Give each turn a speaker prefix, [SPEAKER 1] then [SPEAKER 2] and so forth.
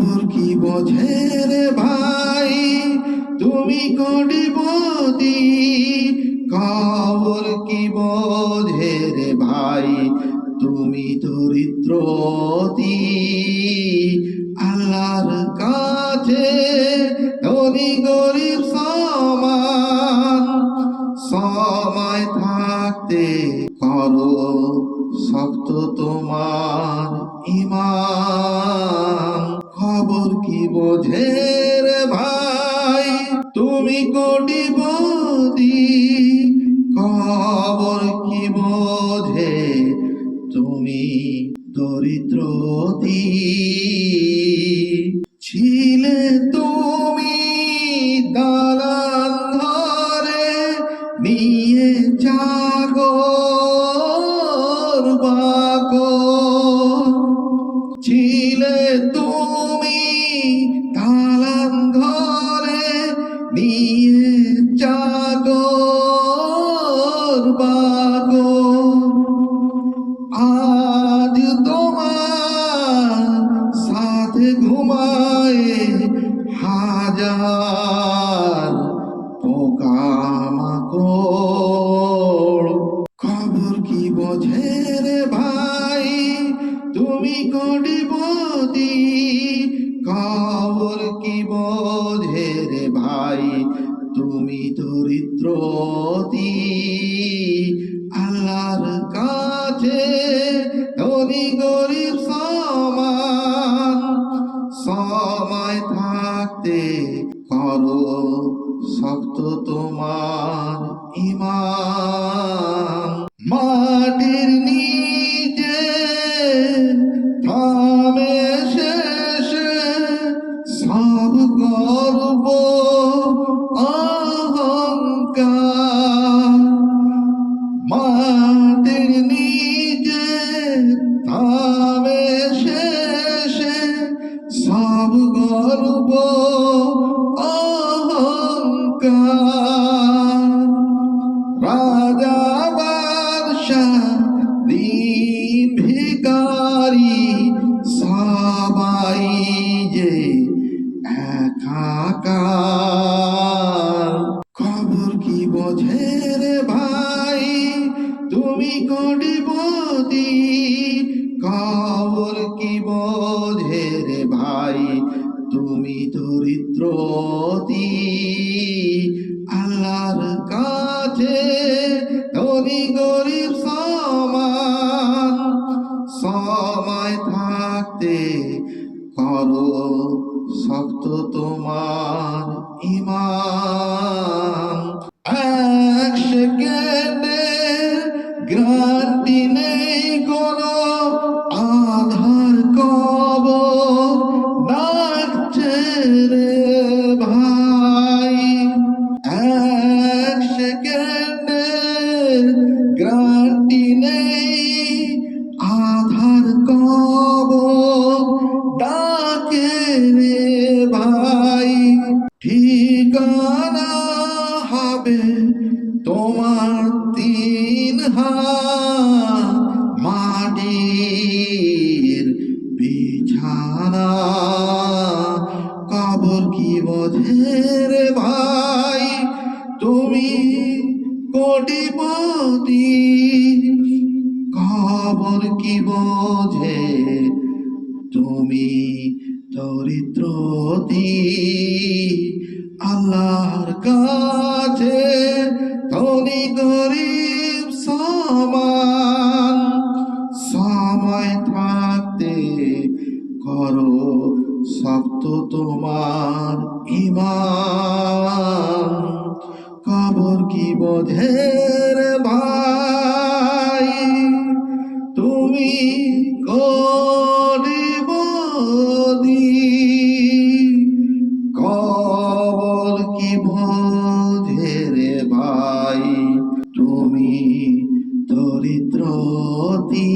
[SPEAKER 1] খবর কি বোঝে রে ভাই? তুমি কডিবদি খবর কি বোঝে রে ভাই? তুমি দরিদ্রতি আল্লাহর কাছে ধনী গরিব সমান। সময় থাকতে করো শক্ত তোমার ইমান। কি বোঝে রে ভাই? তুমি কোটিপতি। খবর কি বোঝে? তুমি দরিদ্রতি। ছিলে তুমি দালান ধরে নিয়ে জাগো খবর কি বোঝে রে ভাই? তুমি দরিদ্রতি আল্লাহর কাছে ধনী গরিব সমান। সময় থাকতে করো শক্ত তোমার ইমান। সব গর্ব অহংকার। রাজা বাদশাহ খবর কি বোঝে রে ভাই? তুমি দরিদ্রতি আল্লাহর কাছে ধনী গরিব সমান। সময় থাকতে করো শক্ত তোমার ইমান। এক সেকেন্ডে গ্রান্টি নেই। তোমার তিন হাত মাটির বিছানা। কবর কি বোঝে রে ভাই? তুমি কোটিপতি। খবর কি বোঝে? তুমি দরিদ্রতি আল্লাহর কাছে ধনী গরিব সমান। সময় থাকতে করো শক্ত তোমার ইমান। কবর কি বোঝের ভাই অতি